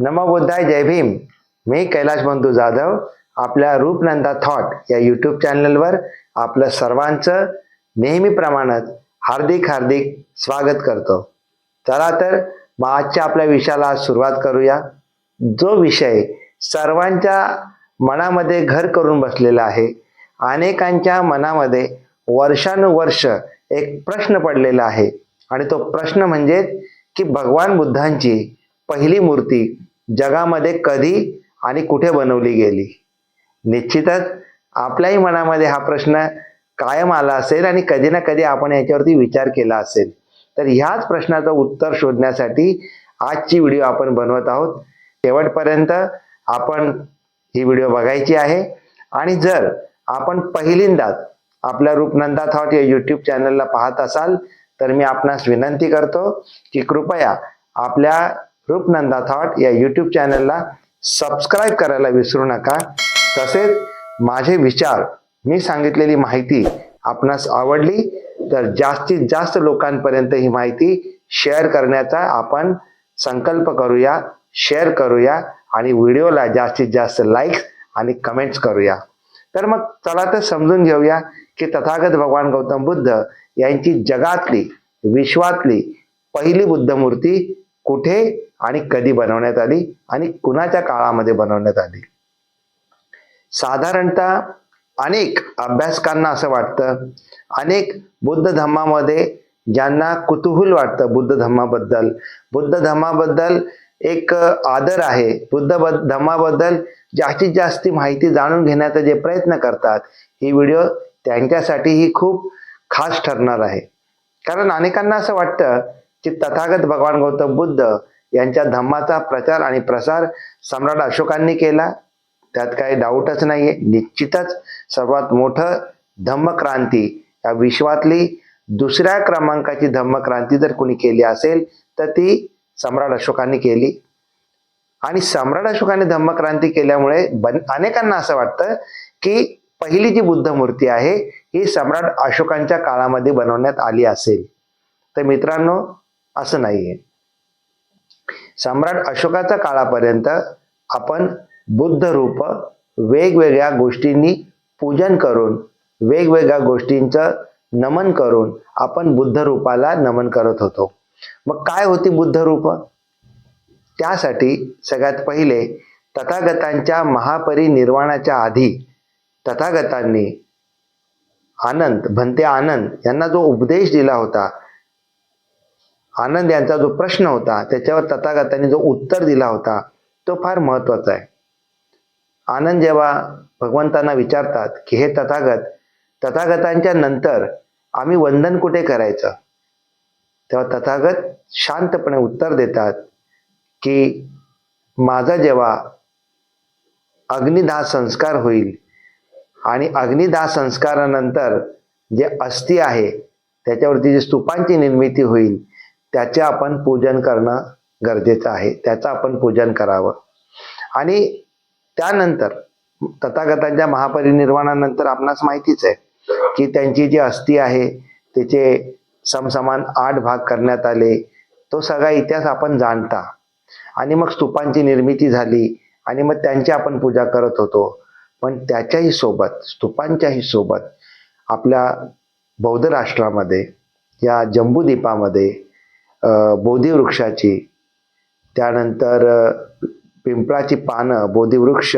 नमोबुद्धाय जय भीम. मी कैलाश बंधू जाधव आपल्या रूपनंदा थॉट या यूट्यूब चॅनलवर आपलं सर्वांचं नेहमीप्रमाणेच हार्दिक हार्दिक स्वागत करतो. चला तर मग आजच्या आपल्या विषयाला सुरुवात करूया. जो विषय सर्वांच्या मनामध्ये घर करून बसलेला आहे अनेकांच्या मनामध्ये वर्षानुवर्ष एक प्रश्न पडलेला आहे. आणि तो प्रश्न म्हणजे की भगवान बुद्धांची पहिली मूर्ती जगामध्ये कधी आणि कुठे बनवली गेली? निश्चितच आपल्याही मनामध्ये हा प्रश्न कायम आला असेल आणि कधी ना कधी आपण याच्यावरती विचार केला असेल. तर ह्याच प्रश्नाचं उत्तर शोधण्यासाठी आजची व्हिडिओ आपण बनवत आहोत. शेवटपर्यंत आपण ही व्हिडिओ बघायची आहे. आणि जर आपण पहिल्यांदाच आपल्या रूपनंदा थॉट या यूट्यूब चॅनलला पाहत असाल तर मी आपणास विनंती करतो की कृपया आपल्या रूपनंदा थॉट या यूट्यूब चॅनलला सबस्क्राईब करायला विसरू नका. तसेच माझे विचार मी सांगितलेली माहिती आपणास आवडली तर जास्तीत जास्त लोकांपर्यंत ही माहिती शेअर करण्याचा आपण संकल्प करूया शेअर करूया आणि व्हिडिओला जास्तीत जास्त लाईक्स आणि कमेंट्स करूया. तर मग चला तर समजून घेऊया की तथागत भगवान गौतम बुद्ध यांची जगातली विश्वातली पहिली बुद्ध मूर्ती कुठे आणि कधी बनवण्यात आली आणि कुणाच्या काळामध्ये बनवण्यात आली? साधारणतः अनेक अभ्यासकांना असं वाटतं अनेक बुद्ध धम्मामध्ये ज्यांना कुतूहल वाटतं बुद्ध धम्माबद्दल. बुद्ध धम्माबद्दल एक आदर आहे. बुद्ध ब- धम्माबद्दल जास्तीत जास्त माहिती जाणून घेण्याचा जे प्रयत्न करतात ही व्हिडिओ त्यांच्यासाठी ही खूप खास ठरणार आहे. कारण अनेकांना असं वाटतं की तथागत भगवान गौतम बुद्ध यांच्या धम्माचा प्रचार आणि प्रसार सम्राट अशोकांनी केला. त्यात काही डाऊटच नाहीये. निश्चितच सर्वात मोठं धम्मक्रांती या विश्वातली दुसऱ्या क्रमांकाची धम्मक्रांती जर कोणी केली असेल तर ती सम्राट अशोकांनी केली. आणि सम्राट अशोकाने धम्मक्रांती केल्यामुळे बन- अनेकांना असं वाटतं की पहिली जी बुद्ध मूर्ती आहे ही सम्राट अशोकांच्या काळामध्ये बनवण्यात आली असेल. तर मित्रांनो असं नाहीये. सम्राट अशोकाच्या काळापर्यंत आपण बुद्ध रूप वेगवेगळ्या गोष्टींनी पूजन करून वेगवेगळ्या गोष्टींचं नमन करून आपण बुद्ध रूपाला नमन करत होतो. मग काय होती बुद्ध रूप? त्यासाठी सगळ्यात पहिले तथागतांच्या महापरिनिर्वाणाच्या आधी तथागतांनी आनंद भंते आनंद यांना जो उपदेश दिला होता आनंद यांचा जो प्रश्न होता त्याच्यावर तथागतांनी जो उत्तर दिला होता तो फार महत्त्वाचा आहे. आनंद जेव्हा भगवंतांना विचारतात की हे तथागत तथागतांच्या नंतर आम्ही वंदन कुठे करायचं? तेव्हा तथागत शांतपणे उत्तर देतात की माझा जेव्हा अग्निदाह संस्कार होईल आणि अग्निदाह संस्कारानंतर जे अस्थि आहे त्याच्यावरती जी स्तूपांची निर्मिती होईल त्याचे आपण पूजन करणं गरजेचं आहे. त्याचं आपण पूजन करावं. आणि त्यानंतर तथागतांच्या महापरिनिर्वाणानंतर आपणास माहितीच आहे की त्यांची जी अस्थि आहे तिचे समसमान आठ भाग करण्यात आले. तो सगळा इतिहास आपण जाणता. आणि मग स्तूपांची निर्मिती झाली आणि मग त्यांची आपण पूजा करत होतो. पण त्याच्याही सोबत स्तूपांच्याही सोबत आपल्या बौद्ध राष्ट्रामध्ये या जम्बूद्वीपामध्ये अं, बोधिवृक्षाची त्यानंतर पिंपळाची पानं बोधिवृक्ष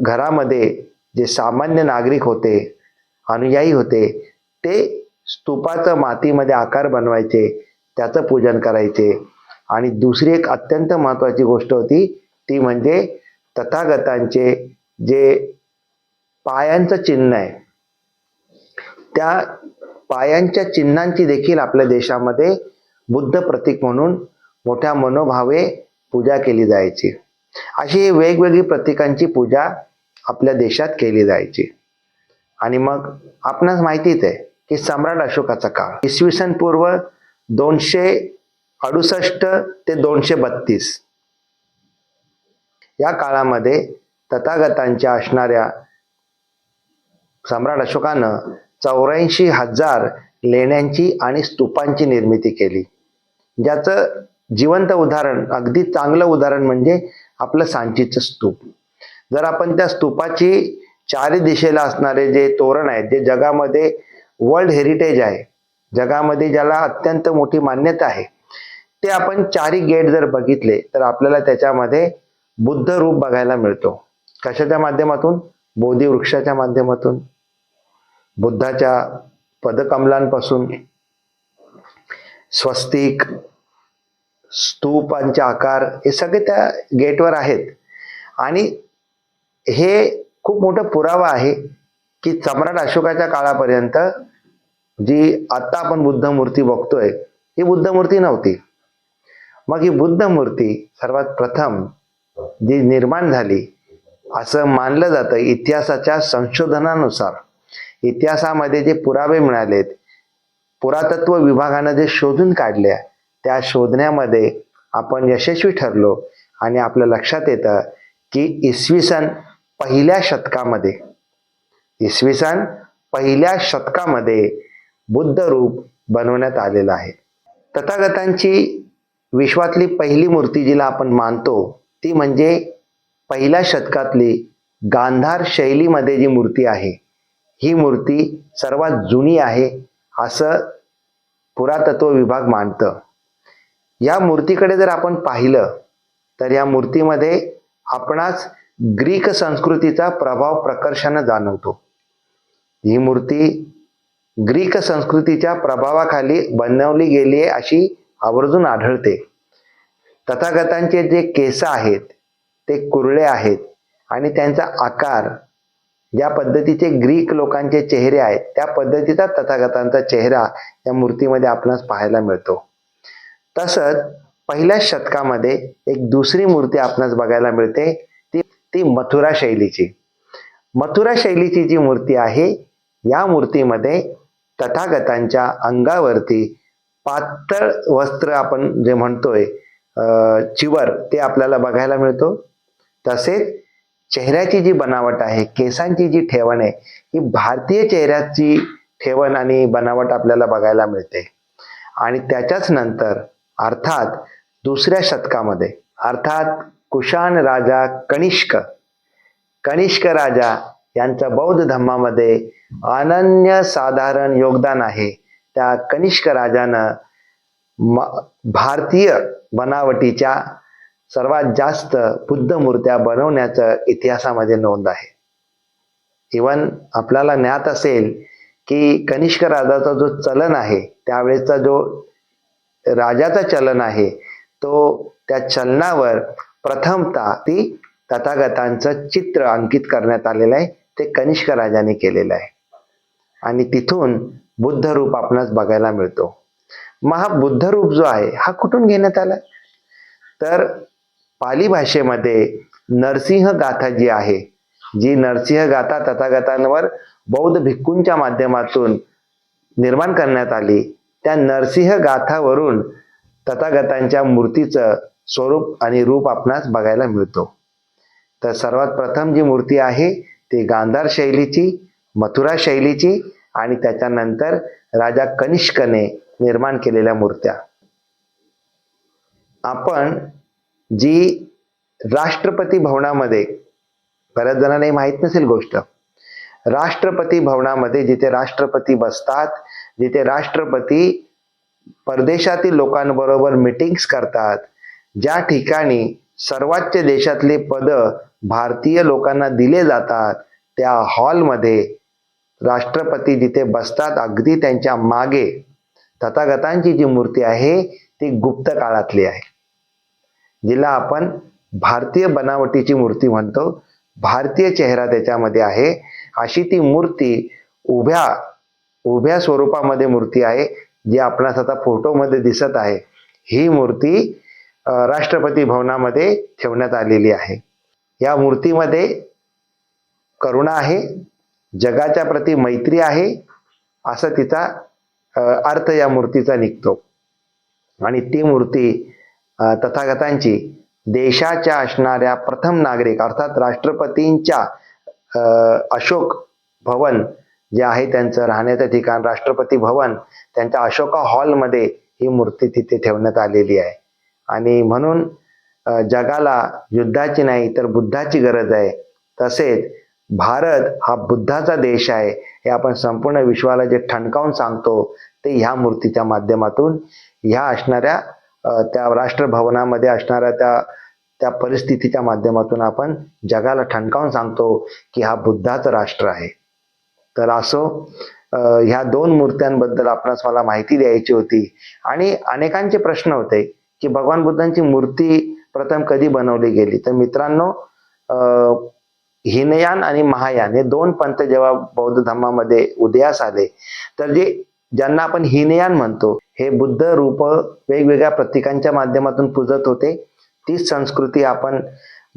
घरामध्ये जे सामान्य नागरिक होते अनुयायी होते ते स्तूपाचं मातीमध्ये आकार बनवायचे त्याचं पूजन करायचे. आणि दुसरी एक अत्यंत महत्वाची गोष्ट होती ती म्हणजे तथागतांचे जे पायांचं चिन्ह आहे त्या पायांच्या चिन्हांची देखील आपल्या देशामध्ये बुद्ध प्रतीक म्हणून मोठ्या मनोभावे पूजा केली जायची. अशी वेगवेगळी प्रतीकांची पूजा आपल्या देशात केली जायची. आणि मग आपणास माहितीच आहे की सम्राट अशोकाचा काळ. इसवी सन पूर्व दोनशे अडुसष्ट ते दोनशे बत्तीस. या काळामध्ये तथागतांच्या असणाऱ्या सम्राट अशोकानं चौऱ्याऐंशी हजार लेण्यांची आणि स्तूपांची निर्मिती केली. ज्याचं जिवंत उदाहरण अगदी चांगलं उदाहरण म्हणजे आपलं सांचीचं स्तूप. जर आपण त्या स्तूपाची चारी दिशेला असणारे जे तोरण आहेत जे जगामध्ये वर्ल्ड हेरिटेज आहे जगामध्ये ज्याला अत्यंत मोठी मान्यता आहे ते आपण चारी गेट जर बघितले तर आपल्याला त्याच्यामध्ये बुद्ध रूप बघायला मिळतो. कशाच्या माध्यमातून? बोधी वृक्षाच्या माध्यमातून. बुद्धाच्या पदकमलांपासून स्वस्तिक स्तूपांचे आकार हे सगळे त्या गेटवर आहेत. आणि हे खूप मोठा पुरावा आहे की सम्राट अशोकाच्या काळापर्यंत जी आत्ता आपण बुद्ध मूर्ती बघतोय ही बुद्ध मूर्ती नव्हती. मग ही बुद्ध मूर्ती सर्वात प्रथम जी निर्माण झाली असं मानलं जातं इतिहासाच्या संशोधनानुसार. इतिहासामध्ये जे पुरावे मिळालेत पुरातत्व विभागानं जे शोधून काढल्या त्या शोधण्यामध्ये आपण यशस्वी ठरलो आणि आपल्या लक्षात येतं की इसवी सन पहिल्या शतकामध्ये इसवी सन पहिल्या शतकामध्ये बुद्ध रूप बनवण्यात आलेलं आहे. तथागतांची विश्वातली पहिली मूर्ती जिला आपण मानतो ती म्हणजे पहिल्या शतकातली गांधार शैलीमध्ये जी मूर्ती आहे ही मूर्ती सर्वात जुनी आहे असं पुरातत्व विभाग मानतं. या मूर्तीकडे जर आपण पाहिलं तर या मूर्तीमध्ये आपणास ग्रीक संस्कृतीचा प्रभाव प्रकर्षानं जाणवतो. ही मूर्ती ग्रीक संस्कृतीच्या प्रभावाखाली बनवली गेली आहे अशी आवर्जून आढळते. तथागतांचे जे केस आहेत ते कुरळे आहेत आणि त्यांचा आकार ज्या पद्धतीचे ग्रीक लोकांचे चेहरे आहेत त्या पद्धतीचा तथागतांचा चेहरा या मूर्तीमध्ये आपणास पाहायला मिळतो. तसंच पहिल्या शतकामध्ये एक दुसरी मूर्ती आपणास बघायला मिळते ती ती मथुरा शैलीची. मथुरा शैलीची जी मूर्ती आहे या मूर्तीमध्ये तथागतांच्या अंगावरती पातळ वस्त्र आपण जे म्हणतोय चिवर ते आपल्याला बघायला मिळतो. तसेच चेहऱ्याची जी बनावट आहे केसांची जी ठेवण आहे ही भारतीय चेहऱ्याची ठेवण आणि बनावट आपल्याला बघायला मिळते. आणि त्याच्याच नंतर अर्थात दुसऱ्या शतकामध्ये अर्थात कुशाण राजा कनिष्क कनिष्क राजा यांचं बौद्ध धर्मामध्ये अनन्य साधारण योगदान आहे. त्या कनिष्क राजानं म- भारतीय बनावटीच्या सर्वात जास्त बुद्ध मूर्त्या बनवण्याचं इतिहासामध्ये नोंद आहे. इवन आपल्याला ज्ञात असेल की कनिष्क राजाचा जो चलन आहे त्यावेळेचा जो राजाचा चलन आहे तो त्या चलनावर प्रथमतः ती तथागतांचं चित्र अंकित करण्यात आलेलं आहे ते कनिष्क राजाने केलेलं आहे. आणि तिथून बुद्ध रूप आपणास बघायला मिळतो. मग हा बुद्ध रूप जो आहे हा कुठून घेण्यात आला? तर पाली भाषेमध्ये नरसिंह गाथा जी आहे जी नरसिंह गाथा तथागतांवर बौद्ध भिक्खूंच्या माध्यमातून निर्माण करण्यात आली त्या नरसिंह गाथावरून तथागतांच्या मूर्तीचं स्वरूप आणि रूप आपणास बघायला मिळतो. तर सर्वात प्रथम जी मूर्ती आहे ती गांधार शैलीची मथुरा शैलीची आणि त्याच्यानंतर राजा कनिष्कने निर्माण केलेल्या मूर्त्या. आपण जी राष्ट्रपती भवनामध्ये बऱ्याच जणांना माहीत नसेल गोष्ट. राष्ट्रपती भवनामध्ये जिथे राष्ट्रपती बसतात जिथे राष्ट्रपती परदेशातील लोकांबरोबर मिटिंग्स करतात ज्या ठिकाणी सर्वोच्च देशातले पद भारतीय लोकांना दिले जातात त्या हॉलमध्ये राष्ट्रपती जिथे बसतात अगदी त्यांच्या मागे तथागतांची जी मूर्ती आहे ती गुप्त काळातली आहे. जिला आपण भारतीय बनावटीची मूर्ती म्हणतो. भारतीय चेहरा त्याच्यामध्ये आहे. अशी ती मूर्ती उभ्या उभ्या स्वरूपामध्ये मूर्ती आहे जी आपणास आता फोटोमध्ये दिसत आहे. ही मूर्ती राष्ट्रपती भवनामध्ये ठेवण्यात आलेली आहे. या मूर्तीमध्ये करुणा आहे जगाच्या प्रती मैत्री आहे असं तिचा अर्थ या मूर्तीचा निघतो. आणि ती मूर्ती तथागतांची देशाच्या असणाऱ्या प्रथम नागरिक अर्थात राष्ट्रपतींच्या अशोक भवन जे आहे त्यांचं राहण्याचं ठिकाण राष्ट्रपती भवन त्यांच्या अशोका हॉलमध्ये ही मूर्ती तिथे ठेवण्यात आलेली आहे. आणि म्हणून जगाला युद्धाची नाही तर बुद्धाची गरज आहे. तसेच भारत हा बुद्धाचा देश आहे हे आपण संपूर्ण विश्वाला जे ठणकावून सांगतो ते ह्या मूर्तीच्या माध्यमातून ह्या असणाऱ्या त्या राष्ट्रभवनामध्ये असणाऱ्या त्या त्या परिस्थितीच्या माध्यमातून आपण जगाला ठणकावून सांगतो की हा बुद्धाचं राष्ट्र आहे. तर असो ह्या दोन मूर्त्यांबद्दल आपणास मला माहिती द्यायची होती आणि अनेकांचे प्रश्न होते की भगवान बुद्धांची मूर्ती प्रथम कधी बनवली गेली? तर मित्रांनो हिनयान आणि महायान हे दोन पंथ जेव्हा बौद्ध धर्मामध्ये उदयास आले तर जे ज्यांना आपण हिनयान म्हणतो हे बुद्ध रूप वेगवेगळ्या प्रतीकांच्या माध्यमातून पूजत होते. तीच संस्कृती आपण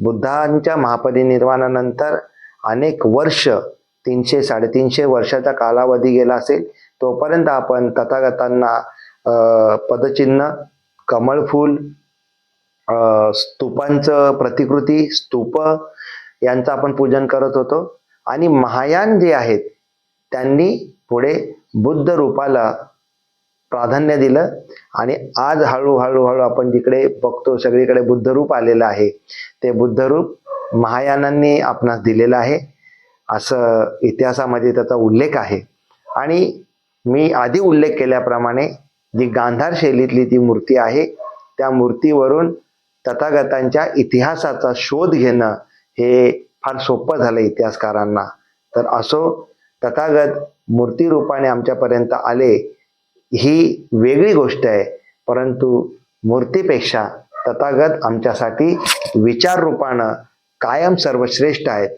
बुद्धांच्या महापरिनिर्वाणानंतर अनेक वर्ष तीनशे साडेतीनशे वर्षाचा कालावधी गेला असेल तोपर्यंत आपण तथागतांना पदचिन्ह कमळफूल स्तूपांचं प्रतिकृती स्तूप यांचं आपण पूजन करत होतो. आणि महायान जे आहेत त्यांनी पुढे बुद्ध रूपाला प्राधान्य दिलं आणि आज हळूहळू हळू आपण जिकडे बघतो सगळीकडे बुद्धरूप आलेलं आहे. ते बुद्धरूप महायानांनी आपणास दिलेलं आहे. असं इतिहासामध्ये त्याचा उल्लेख आहे. आणि मी आधी उल्लेख केल्याप्रमाणे जी गांधार शैलीतली ती मूर्ती आहे त्या मूर्तीवरून तथागतांच्या इतिहासाचा शोध घेणं हे फार सोपं झालं इतिहासकारांना. तर असो तथागत मूर्ती रूपाने आमच्यापर्यंत आले ही वेगळी गोष्ट आहे. परंतु मूर्तीपेक्षा तथागत आमच्यासाठी विचार रूपानं कायम सर्वश्रेष्ठ आहेत.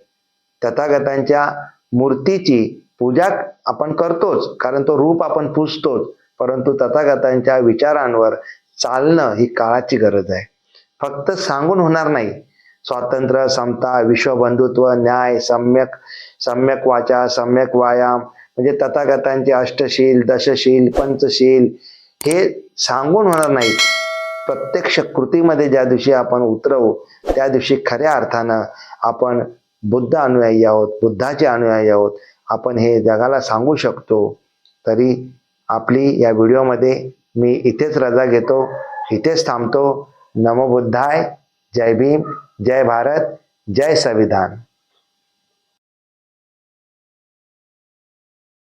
तथागतांच्या मूर्तीची पूजा आपण करतोच कारण तो रूप आपण पूजतोच. परंतु तथागतांच्या विचारांवर चालणं ही काळाची गरज आहे. फक्त सांगून होणार नाही. स्वातंत्र्य समता विश्वबंधुत्व न्याय सम्यक सम्यक वाचा सम्यक व्यायाम म्हणजे तथागतांचे अष्टशील दशशील पंचशील हे सांगून होणार नाही. प्रत्यक्ष कृतीमध्ये ज्या दिवशी आपण उतरवू त्या दिवशी खऱ्या अर्थानं आपण बुद्ध अनुयायी आहोत बुद्धाचे अनुयायी आहोत. आपण हे जगाला सांगू शकतो तरी आपली या व्हिडिओमध्ये मी इथेच रजा घेतो इथेच थांबतो. नमो बुद्धाय जय भीम जय भारत जय संविधान.